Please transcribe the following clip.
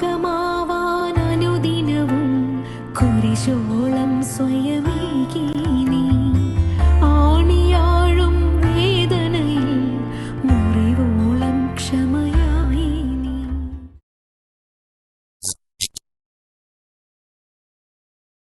ഭാഗമാവാൻ അനുദിനവും കുരിശോളം സ്വയമേകി